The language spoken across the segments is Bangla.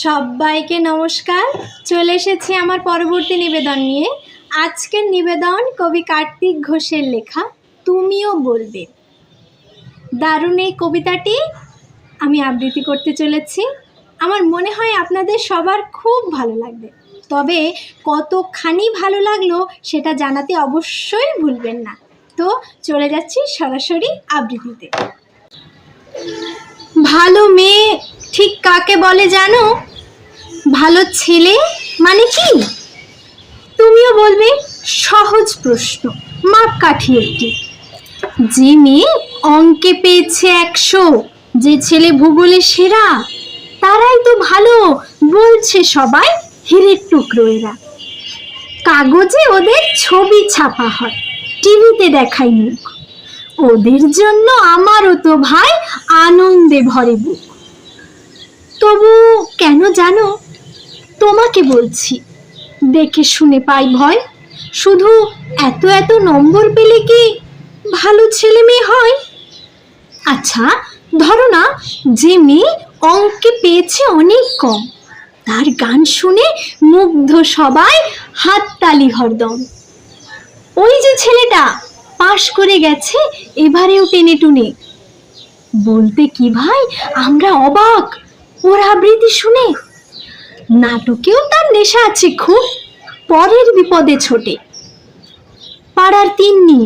সবাইকে নমস্কার। চলে এসেছি আমার পরবর্তী নিবেদন নিয়ে। আজকের নিবেদন কবি কার্তিক ঘোষের লেখা, তুমিও বলবে। দারুণ এই কবিতাটি আমি আবৃত্তি করতে চলেছি। আমার মনে হয় আপনাদের সবার খুব ভালো লাগবে। তবে কতখানি ভালো লাগল সেটা জানাতে অবশ্যই ভুলবেন না। তো চলে যাচ্ছি সরাসরি আবৃত্তিতে। ভালো মেয়ে ঠিক কাকে বলে জানো? ভালো ছেলে মানে কি? তুমিও বলবে, সহজ প্রশ্ন মাপকাঠি একটি। যে মেয়ে অঙ্কে পেয়েছে একশো, যে ছেলে ভূগোলে সেরা, তারাই তো ভালো, বলছে সবাই হিরের টুকরো এরা। কাগজে ওদের ছবি ছাপা হয়, টিভিতে দেখাই মুখ। ওদের জন্য আমারও তো ভাই আনন্দে ভরে বুক। তবু কেন জানো? তোমাকে বলছি। দেখে শুনে পাই ভয়। শুধু এত এত নম্বর পেলে কি ভালো ছেলে মেয়ে হয়? আচ্ছা ধরো না, যে মেয়ে অঙ্কে পেয়েছে অনেক কম। তার গান শুনে মুগ্ধ সবাই হাততালি হরদম। ওই যে ছেলেটা পাশ করে গেছে, এবারেও টেনে টুনে। বলতে কি ভাই, আমরা অবাক। ওর আবৃত্তি শুনে নাটকেও তার নেশা আছে খুব, পরের বিপদে ছোটে। পাড়ার তিন্নি,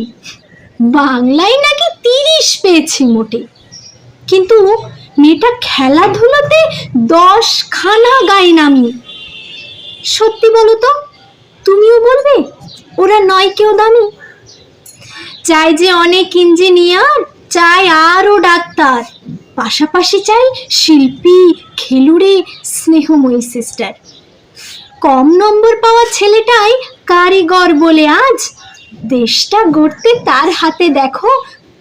বাংলায় নাকি তিরিশ পেয়েছে মোটে। কিন্তু মেয়েটা খেলাধুলোতে দশ খানা গায়ে নামি সত্যি বলো তো, তুমিও বলবে, ওরা নয় কেউ দামি? চাই যে অনেক ইঞ্জিনিয়ার, চাই আরও ডাক্তার। পাশাপাশি চাই শিল্পী, খেলুড়ে, স্নেহময়ী সিস্টার কম নম্বর পাওয়া ছেলেটাই কারিগর বলে আজ দেশটা গড়তে তার হাতে দেখো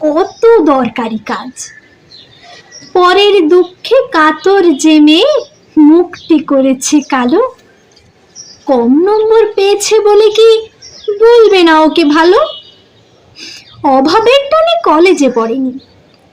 কত দরকারি কাজ। পরের দুঃখে কাতর মেয়ে মুক্তি করেছে কালো। কম নম্বর পেয়েছে বলে কি বলবে না ওকে ভালো? অভাবের টানে কলেজে পড়েনি।